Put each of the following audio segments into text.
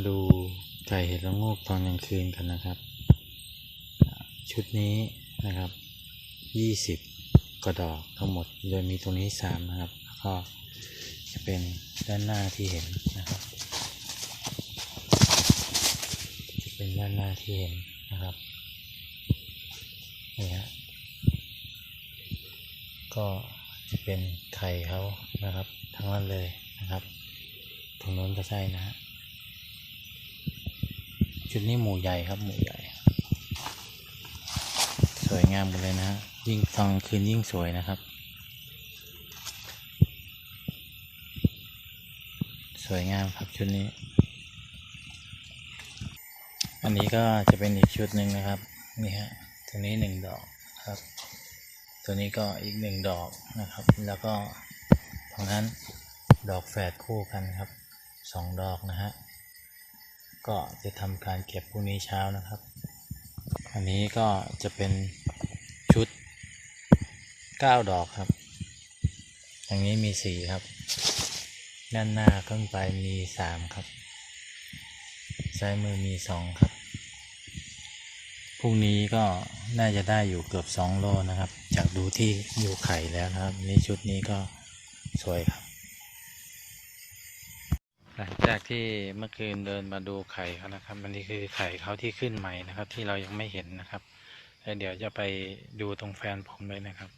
มาดูไก่เห็ดละโงกตอนกลางคืนกันนะครับ ชุดนี้นะครับยี่สิบกระดอกทั้งหมดโดยมีตรงนี้สามนะครับแล้วก็จะเป็นด้านหน้าที่เห็นนะครับ จะเป็นด้านหน้าที่เห็นนะครับนี่ฮะก็จะเป็นไข่เขานะครับ ทั้งนั้นเลยนะครับตรงโน้นก็ใช่นะฮะ ชุดนี้หมูใหญ่ครับหมูใหญ่ สวยงามหมดเลยนะฮะยิ่งตอนกลางคืนยิ่งสวยนะครับ สวยงามครับชุดนี้ อันนี้ก็จะเป็นอีกชุดหนึ่งนะครับนี่ฮะตัวนี้หนึ่งดอกครับ ตัวนี้ก็อีกหนึ่งดอกนะครับ แล้วก็ตรงนั้นดอกแฝดคู่กันครับสองดอกนะฮะ ก็จะทำการเก็บพรุ่งนี้เช้านะครับ อันนี้ก็จะเป็นชุด 9 ดอกครับ อย่างนี้มีสี่ครับ ด้านหน้าขึ้นไปมีสามครับ ซ้ายมือมีสองครับพรุ่งนี้ก็น่าจะได้อยู่เกือบสองโลนะครับ จากดูที่อยู่ไข่แล้วนะครับ นี่ชุดนี้ก็สวยครับ หลังจากที่เมื่อคืนเดินมาดูไข่เขานะครับ อันนี้คือไข่เขาที่ขึ้นใหม่นะครับ ที่เรายังไม่เห็นนะครับแล้วเดี๋ยวจะไปดูตรงแฟนผมเลยนะครับ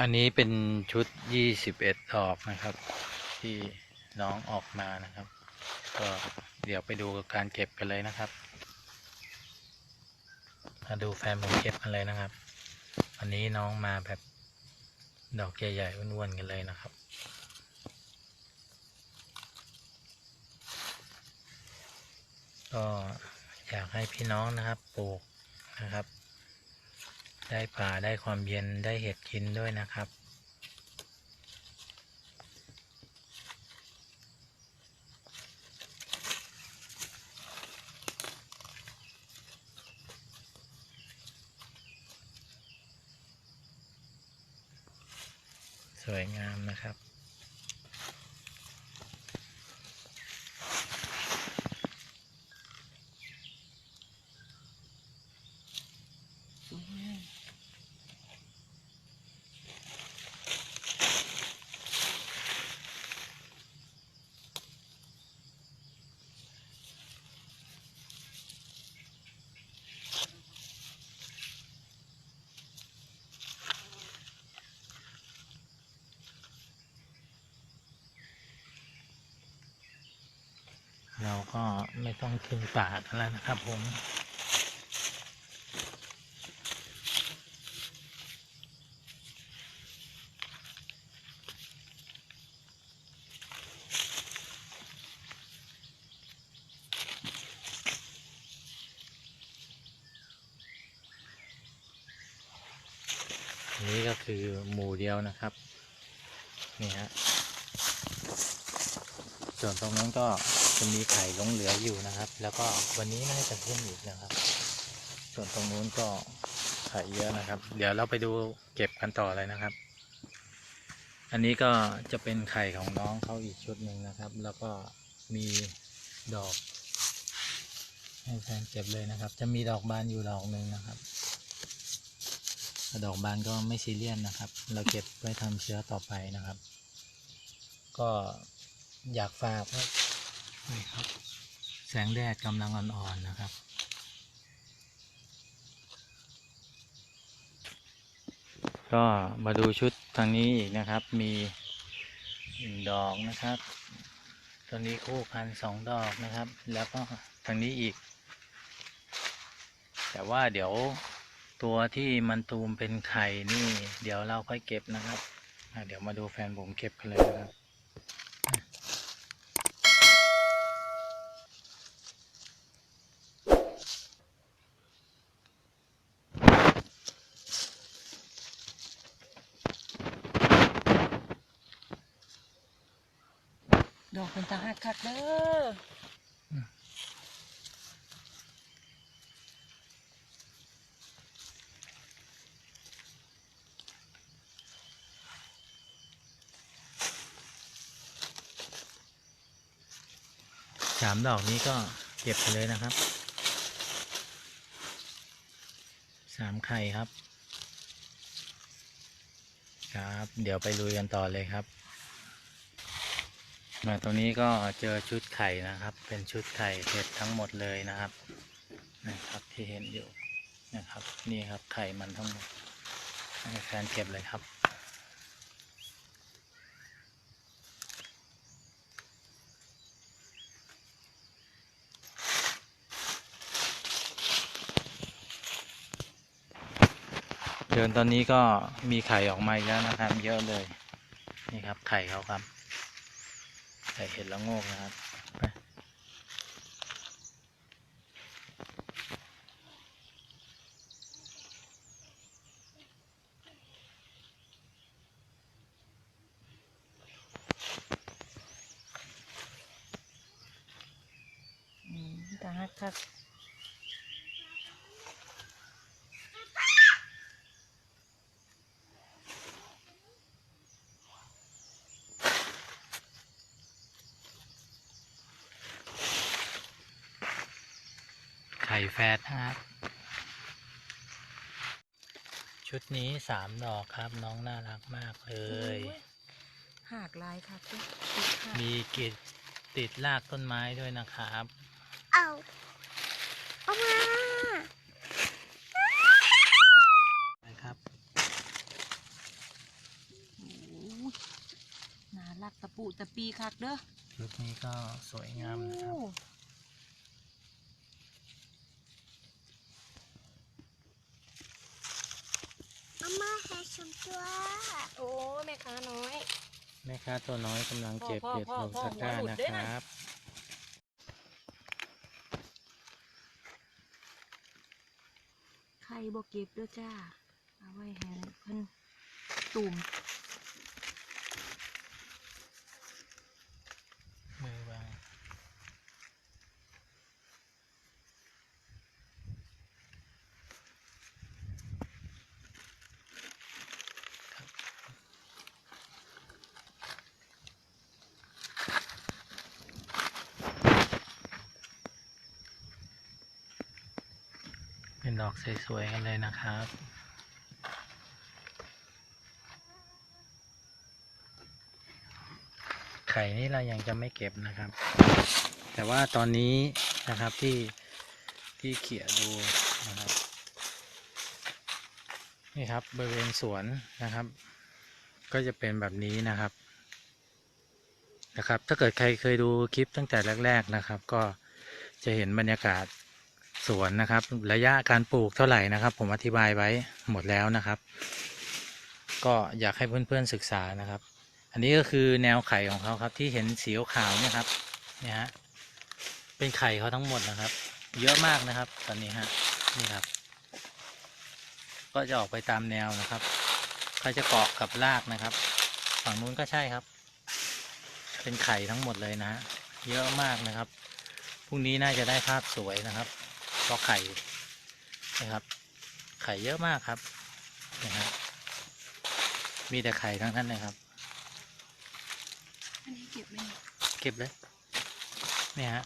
อันนี้เป็นชุดยี่สิบเอ็ดดอกนะครับ ที่น้องออกมานะครับ ก็เดี๋ยวไปดูการเก็บกันเลยนะครับ มาดูแฟนผมเก็บกันเลยนะครับ อันนี้น้องมาแบบดอกใหญ่ๆอ้วนๆกันเลยนะครับ ก็อยากให้พี่น้องนะครับปลูกนะครับ ได้ป่าได้ความเย็นได้เห็ดกินด้วยนะครับสวยงามนะครับ เราก็ ไม่ต้องขึ้นป่าแล้วนะครับผมนนี้ก็คือหมู่เดียวนะครับ นี่ฮะ ส่วนตรงนั้นก็ จะมีไข่หลงเหลืออยู่นะครับ แล้วก็วันนี้น่าจะขึ้นอีกนะครับ ส่วนตรงนู้นก็ไข่เยอะนะครับ เดี๋ยวเราไปดูเก็บกันต่อเลยนะครับ อันนี้ก็จะเป็นไข่ของน้องเขาอีกชุดหนึ่งนะครับ แล้วก็มีดอกให้แฟนเก็บเลยนะครับ จะมีดอกบานอยู่ดอกหนึ่งนะครับ ดอกบานก็ไม่ซีเรียสนะครับ เราเก็บไว้ทำเชื้อต่อไปนะครับ ก็อยากฝาก ว่านี่ครับ แสงแดดกำลังอ่อนๆนะครับก็มาดูชุดทางนี้อีกนะครับ มีหนึ่งดอกนะครับ ตัวนี้คู่พันสองดอกนะครับ แล้วก็ทางนี้อีก แต่ว่าเดี๋ยวตัวที่มันตูมเป็นไข่นี่ เดี๋ยวเราค่อยเก็บนะครับ เดี๋ยวมาดูแฟนผมเก็บกันเลยนะครับ เป็นตาหักคักเด้อสามดอกนี้ก็เก็บไปเลยนะครับ สามไข่ครับ ครับ เดี๋ยวไปลุยกันต่อเลยครับ มาตรงนี้ก็เจอชุดไข่นะครับ เป็นชุดไข่เห็ดทั้งหมดเลยนะครับนะครับที่เห็นอยู่นะครับ นี่ครับไข่มันทั้งหมดให้แฟนเก็บเลยครับเดินตอนนี้ก็มีไข่ออกมาแล้วนะครับ เยอะเลย นี่ครับไข่เขาครับ ไข่เห็ดละโงกนะครับไปตาฮักคัก ข่แฟดนะครับ ชุดนี้สามดอกครับน้องน่ารักมากเลยโอ้หากลายคักเด้อติดหากมีกิดติดรากต้นไม้ด้วยนะครับ เอาเอามานะครับโอ้ยน่ารักตะปูตะปีคักเด้อชุดนี้ก็สวยงามนะครับ โอ้ เอา มาให้ฉันตัว โอ้แม่ค้าน้อย แม่ค้าตัวน้อยกำลังเก็บพ่อเห็ดพ่อลงพ่อตะกร้าหัวหลุดนะด้วยคนะรับไข่บ่เก็บเด้อจ้า เอาไว้ให้เพิ่นตุ่ม มือวางเป็น ดอกสวยๆกันเลยนะครับไข่นี่เรายังจะไม่เก็บนะครับ แต่ว่าตอนนี้นะครับที่ที่เขี่ยดูนะครับ นี่ครับบริเวณสวนนะครับ ก็จะเป็นแบบนี้นะครับนะครับ ถ้าเกิดใครเคยดูคลิปตั้งแต่แรก ๆนะครับ ก็จะเห็นบรรยากาศ สวนนะครับ ระยะการปลูกเท่าไหร่นะครับ ผมอธิบายไว้หมดแล้วนะครับ ก็อยากให้เพื่อนๆศึกษานะครับ อันนี้ก็คือแนวไข่ของเขาครับที่เห็นสีขาวเนี่ยครับเนี่ยฮะเป็นไข่เขาทั้งหมดนะครับ เยอะมากนะครับ ตอนนี้ฮะนี่ครับ ก็จะออกไปตามแนวนะครับเขาจะเกาะกับรากนะครับ ฝั่งนู้นก็ใช่ครับ เป็นไข่ทั้งหมดเลยนะฮะเยอะมากนะครับพรุ่งนี้น่าจะได้ภาพสวยนะครับ เพราะไข่นะครับ ไข่เยอะมากครับนะฮะมีแต่ไข่ทั้งนั้นเลยครับ อันนี้เก็บไหมเนี่ยเก็บเลยเนี่ยฮะ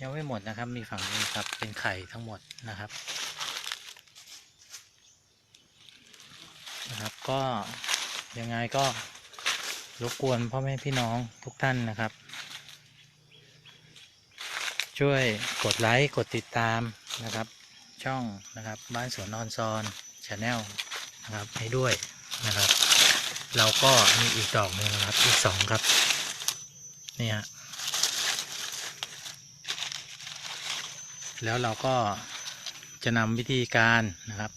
ยังไม่หมดนะครับ มีฝั่งนี้ครับ เป็นไข่ทั้งหมดนะครับ นะครับ ก็ยังไงก็รบกวนพ่อแม่พี่น้องทุกท่านนะครับ ช่วยกดไลค์กดติดตามนะครับ ช่องนะครับบ้านสวนนอนซอนชาแนลนะครับให้ด้วยนะครับ เราก็มีอีกดอกหนึ่งนะครับอีกสองครับเนี่ยแล้วเราก็จะนำวิธีการนะครับ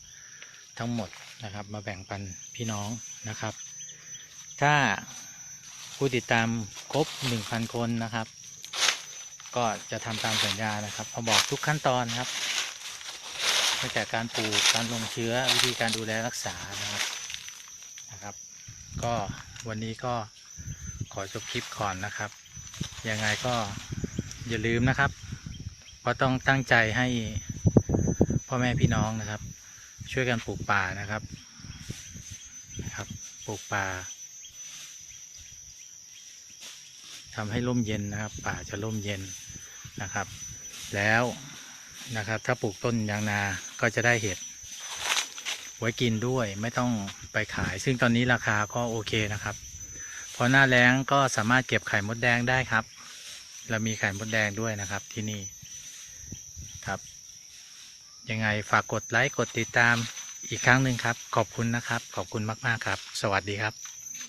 ทั้งหมดนะครับมาแบ่งปันพี่น้องนะครับ ถ้าผู้ติดตามครบ 1,000 คนนะครับ ก็จะทำตามสัญญานะครับพอบอกทุกขั้นตอนครับตั้งแต่การปลูกการลงเชื้อวิธีการดูแลรักษานะครับนะครับ ก็วันนี้ก็ขอจบคลิปก่อนนะครับ ยังไงก็อย่าลืมนะครับ เพราะต้องตั้งใจให้พ่อแม่พี่น้องนะครับ ช่วยกันปลูกป่านะครับนะครับ ปลูกป่า ทำให้ร่มเย็นนะครับ ป่าจะร่มเย็นนะครับ แล้วนะครับ ถ้าปลูกต้นยางนาก็จะได้เห็ดไว้กินด้วยไม่ต้องไปขาย ซึ่งตอนนี้ราคาก็โอเคนะครับพอหน้าแล้งก็สามารถเก็บไข่มดแดงได้ครับ เรามีไข่มดแดงด้วยนะครับที่นี่ครับยังไงฝากกดไลค์กดติดตามอีกครั้งหนึ่งครับ ขอบคุณนะครับ ขอบคุณมาก ๆ ครับ สวัสดีครับ